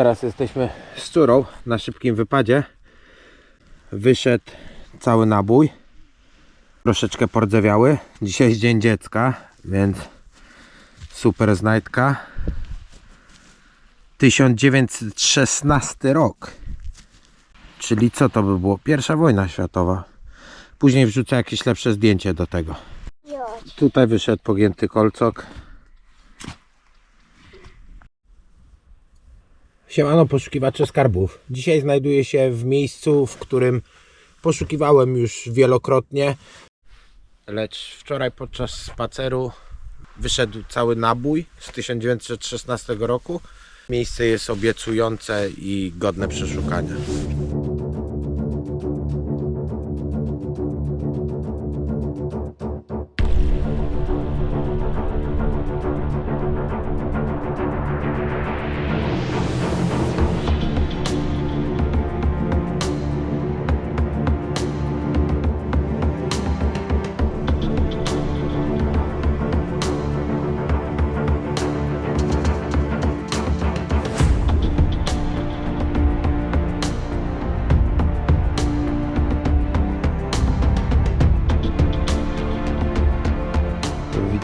teraz jesteśmy z córą na szybkim wypadzie. Wyszedł cały nabój. Troszeczkę pordzewiały. Dzisiaj jest dzień dziecka, więc super znajdka. 1916 rok. Czyli co to by było? Pierwsza wojna światowa. Później wrzucę jakieś lepsze zdjęcie do tego. Tutaj wyszedł pogięty kolcok. Siemano poszukiwacze skarbów. Dzisiaj znajduję się w miejscu, w którym poszukiwałem już wielokrotnie. Lecz wczoraj podczas spaceru wyszedł cały nabój z 1916 roku. Miejsce jest obiecujące i godne przeszukania.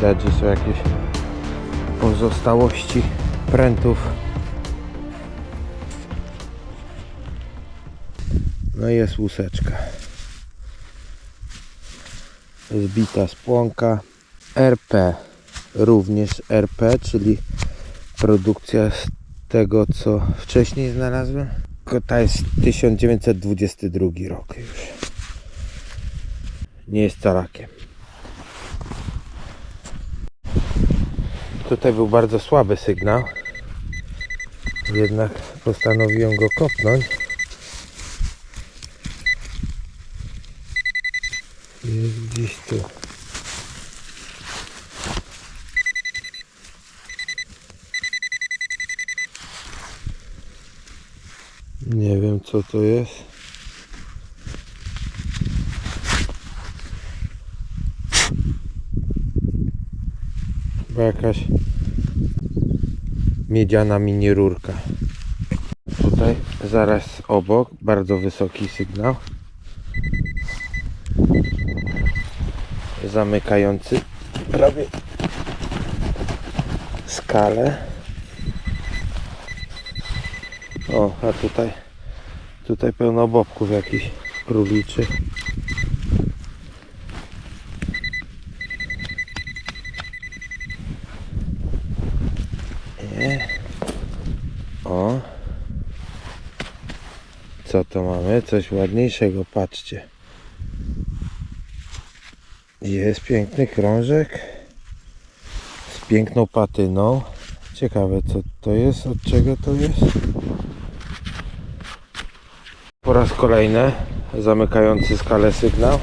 Widać, że są jakieś pozostałości prętów. No i jest łuseczka. Zbita spłonka. RP. Również RP, czyli produkcja z tego, co wcześniej znalazłem. Ta jest 1922 rok już. Nie jest calakiem. Tutaj był bardzo słaby sygnał. Jednak postanowiłem go kopnąć. Jest gdzieś tu. Nie wiem co to jest. Chyba jakaś miedziana mini rurka. Tutaj zaraz obok bardzo wysoki sygnał. Zamykający prawie skalę. O, a tutaj tutaj pełno bobków jakichś króliczych. O. Co to mamy? Coś ładniejszego, patrzcie. Jest piękny krążek z piękną patyną. Ciekawe co to jest, od czego to jest. Po raz kolejny zamykający skalę sygnał.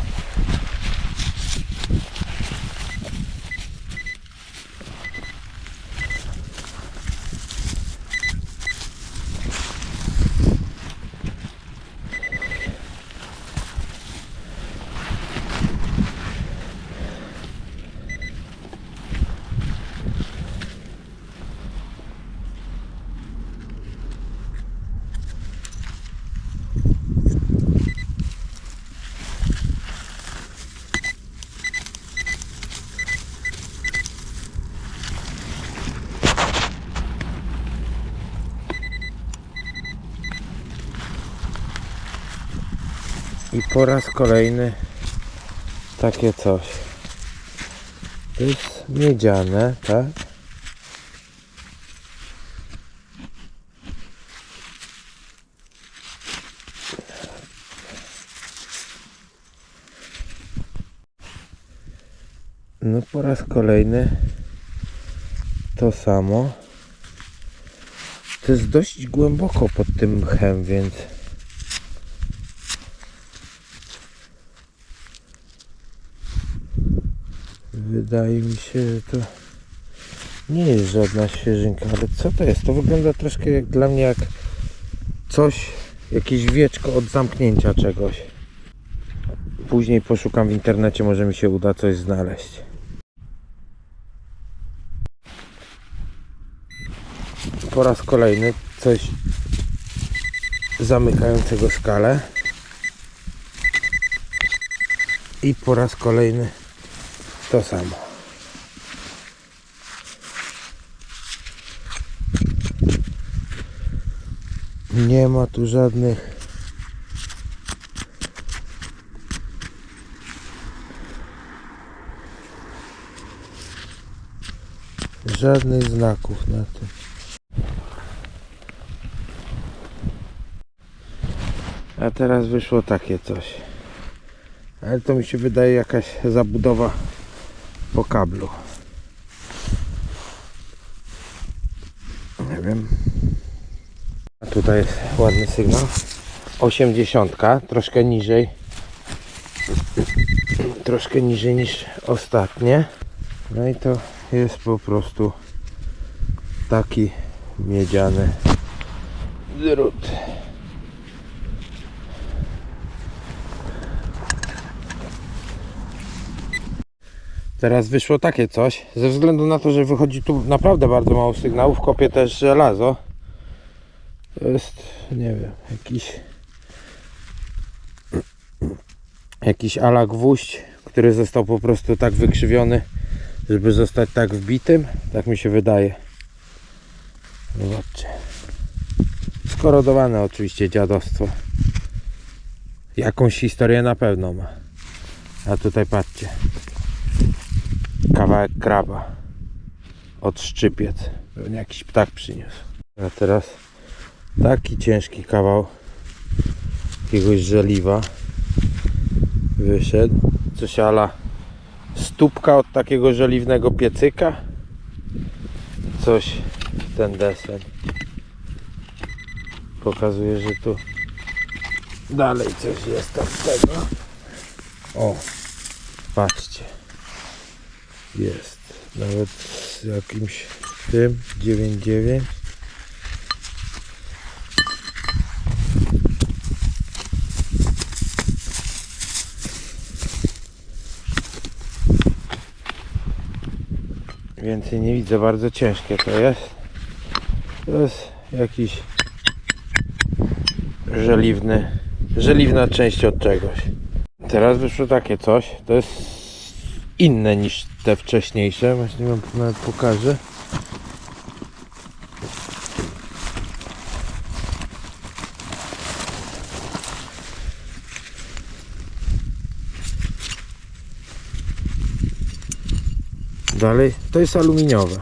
I po raz kolejny takie coś. To jest miedziane, tak? No po raz kolejny to samo. To jest dość głęboko pod tym mchem, więc Wydaje mi się, to nie jest żadna świeżynka, ale co to jest? To wygląda troszkę jak dla mnie jak coś, jakieś wieczko od zamknięcia czegoś. Później poszukam w internecie, może mi się uda coś znaleźć. Po raz kolejny coś zamykającego skalę. I po raz kolejny to samo. Nie ma tu żadnych żadnych znaków na tym. A teraz wyszło takie coś. Ale to mi się wydaje jakaś zabudowa po kablu. Nie wiem. A tutaj jest ładny sygnał. 80, troszkę niżej. Troszkę niżej niż ostatnie. No i to jest po prostu taki miedziany drut. Teraz wyszło takie coś, ze względu na to, że wychodzi tu naprawdę bardzo mało sygnałów, kopię też żelazo. To jest, nie wiem, jakiś jakiś ala gwóźdź, który został po prostu tak wykrzywiony, żeby zostać tak wbitym. Tak mi się wydaje. Zobaczcie. Skorodowane oczywiście dziadostwo. Jakąś historię na pewno ma. A tutaj patrzcie. Kawałek kraba. Od szczypiec. Pewnie jakiś ptak przyniósł. A teraz taki ciężki kawał jakiegoś żeliwa wyszedł. Coś ala stópka od takiego żeliwnego piecyka. Coś ten deseń. Pokazuje, że tu dalej coś jest tam tego. O, patrzcie. Jest. Nawet z jakimś tym 9,9. Więcej nie widzę, bardzo ciężkie to jest. To jest jakiś żeliwny, żeliwna część od czegoś. Teraz wyszło takie coś, to jest inne niż te wcześniejsze, właśnie wam nawet pokażę. Dalej, to jest aluminiowe.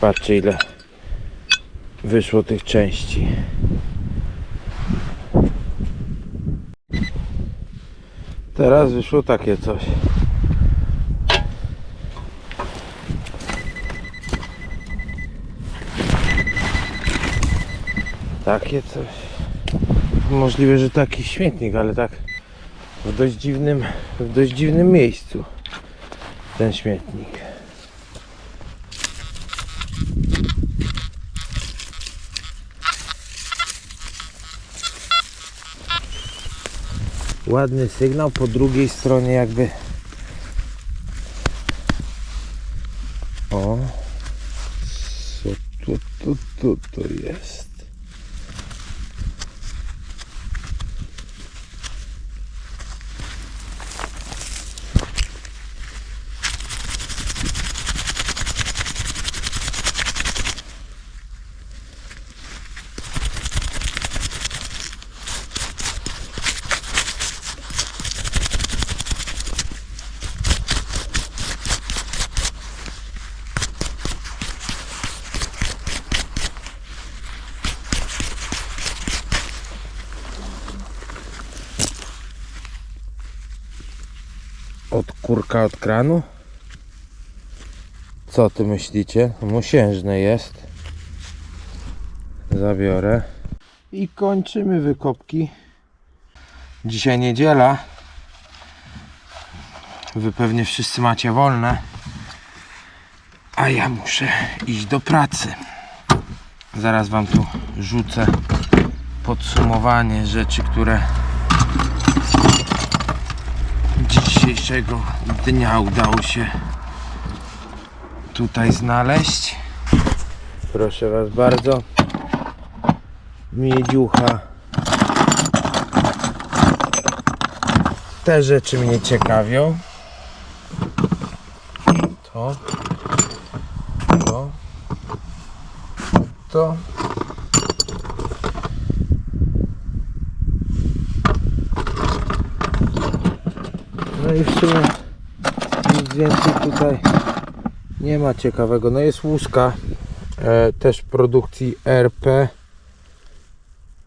Patrzcie ile wyszło tych części. Teraz wyszło takie coś. Takie coś. Możliwe, że taki śmietnik, ale tak w dość dziwnym, w dość dziwnym miejscu ten śmietnik. Ładny sygnał, po drugiej stronie jakby. O co to, to, to, to jest od kurka od kranu? Co ty myślicie? Mosiężne jest. Zabiorę. I kończymy wykopki. Dzisiaj niedziela. Wy pewnie wszyscy macie wolne. A ja muszę iść do pracy. Zaraz wam tu rzucę podsumowanie rzeczy, które dzisiejszego dnia udało się tutaj znaleźć. Proszę Was bardzo. miedziucha. Te rzeczy mnie ciekawią. To. To. To. Nic więcej tutaj nie ma ciekawego. No jest łuska e, też produkcji RP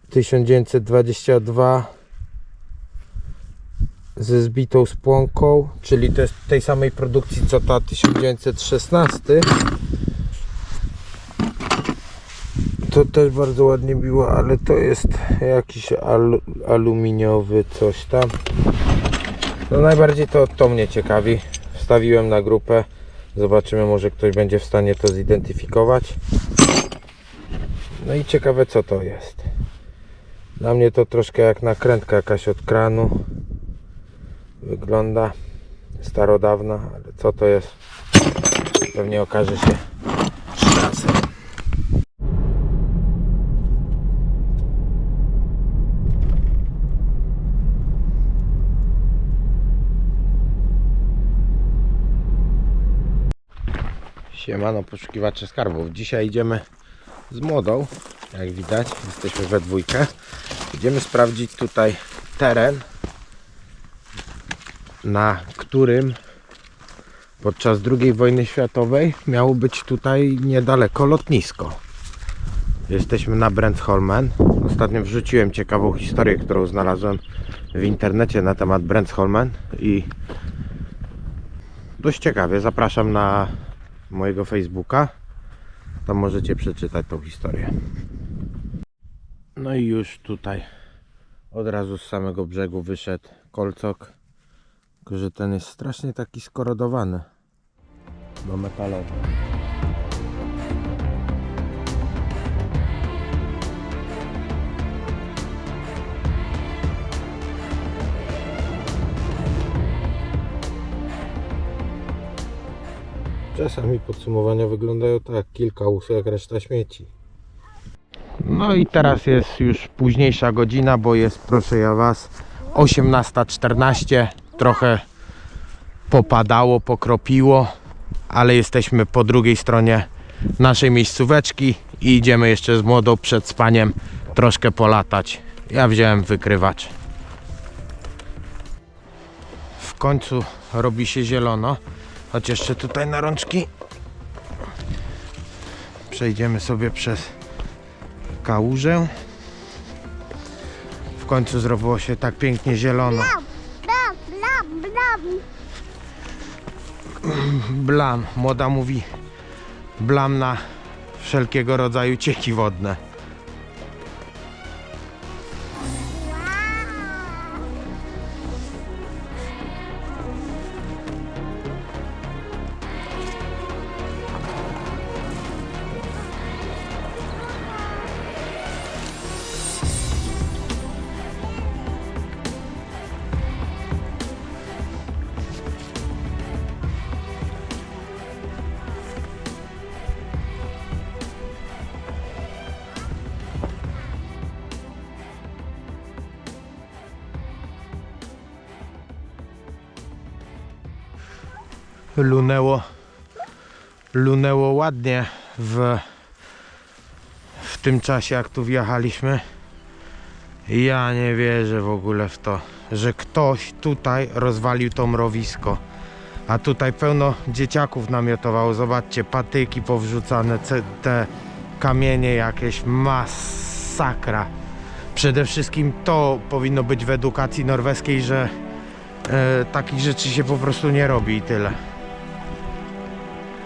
1922 ze zbitą spłonką, czyli też tej samej produkcji co ta 1916. To też bardzo ładnie biło, ale to jest jakiś al aluminiowy coś tam. No najbardziej to to mnie ciekawi. Wstawiłem na grupę. Zobaczymy, może ktoś będzie w stanie to zidentyfikować. No i ciekawe co to jest. Dla mnie to troszkę jak nakrętka jakaś od kranu. Wygląda starodawna, ale co to jest? Pewnie okaże się z czasem. Siemano poszukiwacze skarbów. Dzisiaj idziemy z młodą, jak widać, jesteśmy we dwójkę. Idziemy sprawdzić tutaj teren, na którym podczas II wojny światowej miało być tutaj niedaleko lotnisko. Jesteśmy na Brentholmen. Ostatnio wrzuciłem ciekawą historię, którą znalazłem w internecie na temat Brentholmen i dość ciekawie. Zapraszam na mojego Facebooka. Tam możecie przeczytać tą historię. No i już tutaj od razu z samego brzegu wyszedł kolcok. Tylko, że ten jest strasznie taki skorodowany. Bo metalowy. Czasami podsumowania wyglądają tak, kilka łusek, reszta śmieci. No i teraz jest już późniejsza godzina, bo jest, proszę ja Was, 18.14. Trochę popadało, pokropiło, ale jesteśmy po drugiej stronie naszej miejscóweczki i idziemy jeszcze z młodą przed spaniem troszkę polatać. Ja wziąłem wykrywacz. W końcu robi się zielono. Choć jeszcze tutaj na rączki przejdziemy sobie przez kałużę. W końcu zrobiło się tak pięknie zielono. Blam, blam, blam. Blam, młoda mówi blam na wszelkiego rodzaju cieki wodne. Lunęło lunęło ładnie w w tym czasie jak tu wjechaliśmy. Ja nie wierzę w ogóle w to że ktoś tutaj rozwalił to mrowisko. A tutaj pełno dzieciaków namiotowało. Zobaczcie patyki powrzucane te kamienie jakieś masakra. Przede wszystkim to powinno być w edukacji norweskiej że e, takich rzeczy się po prostu nie robi i tyle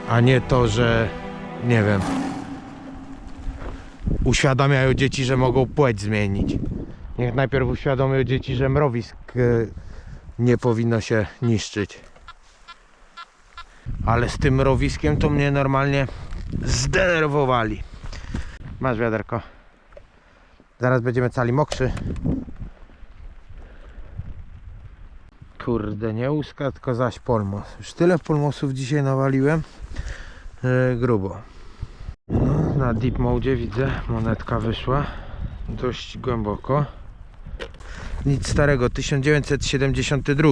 a nie to, że nie wiem. Uświadamiają dzieci, że mogą płeć zmienić. Niech najpierw uświadomią dzieci, że mrowisk e, nie powinno się niszczyć. Ale z tym mrowiskiem to mnie normalnie zdenerwowali. Masz wiaderko. Zaraz będziemy cali mokrzy. Kurde, nie łuska, tylko zaś polmos. Już tyle polmosów dzisiaj nawaliłem. E, grubo. No, na deep mode widzę, monetka wyszła. dość głęboko. Nic starego, 1972.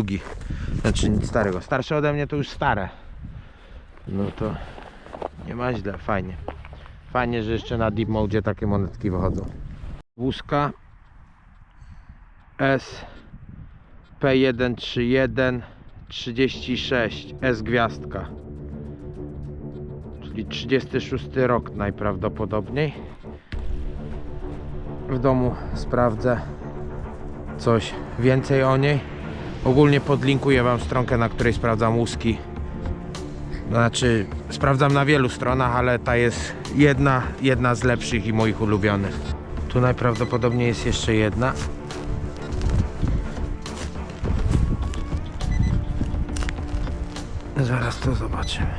Znaczy nic starego. Starsze ode mnie to już stare. No to nie ma źle, fajnie. Fajnie, że jeszcze na Deep Mode takie monetki wychodzą. Wózka S P131 36 S gwiazdka. Czyli 36 rok najprawdopodobniej. W domu sprawdzę coś więcej o niej. Ogólnie podlinkuję Wam stronkę, na której sprawdzam łuski. Znaczy, sprawdzam na wielu stronach, ale ta jest jedna, jedna z lepszych i moich ulubionych. Tu najprawdopodobniej jest jeszcze jedna. Zaraz to zobaczymy.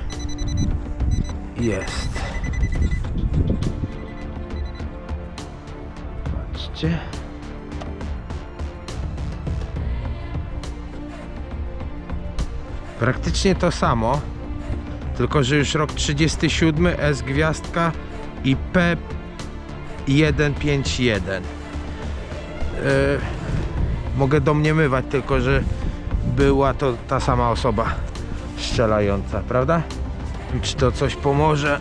Jest. Patrzcie. Praktycznie to samo, tylko że już rok 37, S gwiazdka i P151. Yy, mogę domniemywać tylko, że była to ta sama osoba strzelająca, prawda? I Czy to coś pomoże?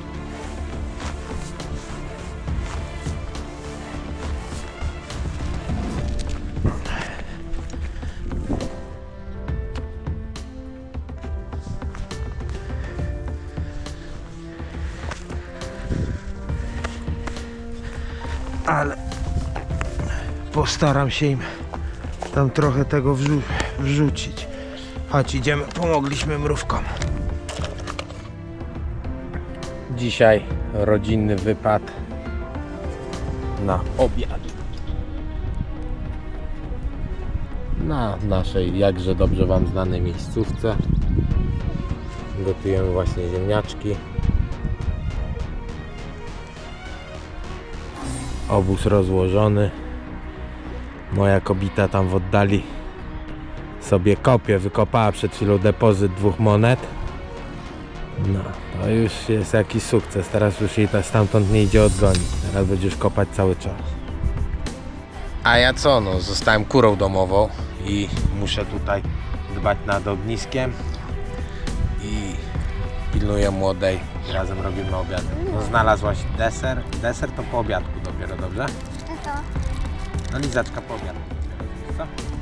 Ale postaram się im tam trochę tego wrzu- wrzucić. Chodź, idziemy, pomogliśmy mrówkom. Dzisiaj rodzinny wypad na obiad. Na naszej jakże dobrze Wam znanej miejscówce. Gotujemy właśnie ziemniaczki. Obóz rozłożony. Moja kobita tam w oddali sobie kopie, wykopała przed chwilą depozyt dwóch monet. No, to już jest jakiś sukces. Teraz już jej ta stamtąd nie idzie odgonić. Teraz będziesz kopać cały czas. A ja co? No, zostałem kurą domową i muszę tutaj dbać nad ogniskiem i pilnuję młodej i razem robimy obiad. No, znalazłaś deser. Deser to po obiadku dopiero, dobrze? Co to? No lizaczka po obiadku dopiero, co?